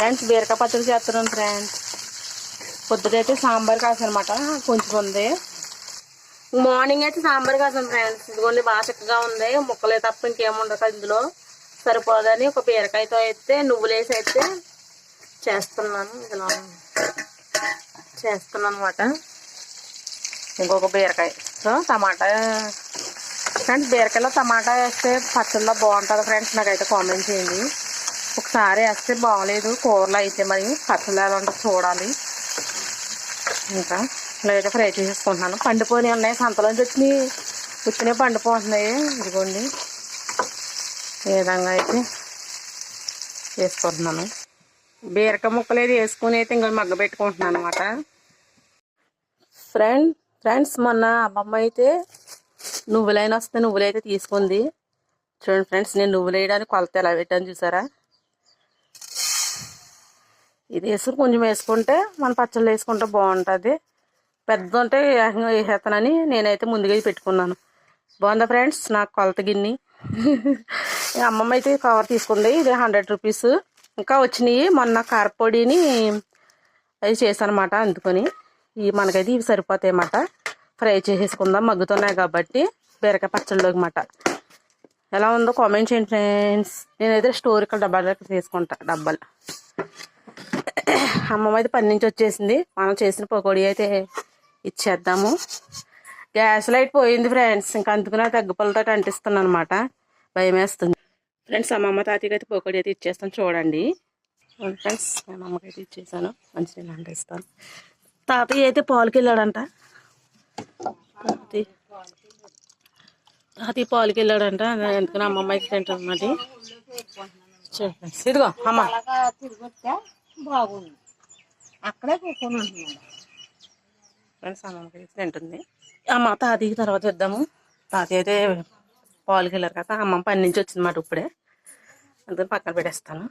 Friends బీరకాయ పచ్చడి చేస్తున్నాను ఫ్రెండ్స్. పొద్దుటైతే సాంబార్ కాసనమాట. కొంచెం ఉంది మార్నింగ్ అయితే సాంబార్ కాసాను ఫ్రెండ్స్. ఇదిగోండి బాగా చక్కగా ఉంది. ముక్కలే తప్ప ఇంకేముండదు ఇందులో. సరిపోదని ఒక బీరకాయతో అయితే నువ్వులేసి అయితే చేస్తున్నాను. ఇలా చేస్తున్నాను అనమాట ఇంకొక బీరకాయ సో టమాటా. ఫ్రెండ్స్ బీరకాయలో టమాటా వేస్తే పచ్చళ్ళలో బాగుంటుంది ఫ్రెండ్స్. నాకైతే కామెంట్ చేయండి. ఒకసారి వేస్తే బాగలేదు. కూరలో అయితే మరి పచ్చళ్ళు ఎలా ఉంటుంది చూడాలి. ఇంకా ఇలాగైతే ఫ్రై చేసేసుకుంటున్నాను. పండిపోయి ఉన్నాయి. సంతలోంచి వచ్చి వచ్చినాయి పండిపోతున్నాయి. ఇదిగోండి. ఈ విధంగా అయితే వేసుకుంటున్నాను బీరక ముక్కలు అయితే వేసుకుని అయితే ఇంకా మగ్గ పెట్టుకుంటున్నాను అనమాట ఫ్రెండ్ ఫ్రెండ్స్ మొన్న అమ్మమ్మ అయితే నువ్వులైనా వస్తే నువ్వులైతే తీసుకుంది. చూడండి ఫ్రెండ్స్ నేను నువ్వులు వేయడానికి కొలత ఎలా పెట్టాను చూసారా? ఇది వేసుకుని కొంచెం వేసుకుంటే మన పచ్చళ్ళు వేసుకుంటే బాగుంటుంది. పెద్ద ఉంటే ఏకంగా వేసేస్తానని నేనైతే ముందుగా పెట్టుకున్నాను. బాగుందా ఫ్రెండ్స్? నాకు కొలత గిన్నె. అమ్మమ్మ అయితే కవర్ తీసుకుంది. ఇది హండ్రెడ్ రూపీస్. ఇంకా వచ్చినాయి. మొన్న కారపొడిని అది చేశానమాట అందుకొని. ఇవి మనకైతే ఇవి సరిపోతాయి అన్నమాట ఫ్రై చేసేసుకుందాం. మగ్గుతున్నాయి కాబట్టి బీరకాయ పచ్చళ్ళలోకి మాట ఎలా ఉందో కామెంట్ చేయండి ఫ్రెండ్స్. నేనైతే స్టోరీకల్ డబ్బాలు తీసుకుంటా. డబ్బాలు. అమ్మమ్మ అయితే పని నుంచి వచ్చేసింది. మనం చేసిన పకోడీ అయితే ఇచ్చేద్దాము. గ్యాస్ లైట్ పోయింది ఫ్రెండ్స్. ఇంకా అందుకునే తగ్గుపలతో అంటిస్తున్నాను అనమాట భయం వేస్తుంది ఫ్రెండ్స్ అమ్మమ్మ తాతయ్యకి అయితే పకోడీ అయితే ఇచ్చేస్తాను చూడండి. ఫ్రెండ్స్ నేను అయితే ఇచ్చేసాను. మంచి నేను అంటిస్తాను తాతయ్య అయితే పాలకి వెళ్ళాడంట. తాతయ్య తాతయ్య పాలకి వెళ్ళాడంట. ఎందుకని అమ్మమ్మ అయితే తింటాను చూడండి ఇదిగో అమ్మ. బాగుంది. అక్కడే కూర్చొని ఉంటున్నాడు ఫ్రెండ్స్ అమ్మమ్మకి తింటుంది అమ్మ తాతయ్యకి తర్వాత ఇద్దాము తాతయ్య అయితే పాలు వెళ్ళారు కదా అమ్మమ్మ పని నుంచి వచ్చిందన్నమాట ఇప్పుడే. అందుకని పక్కన పెట్టేస్తాను.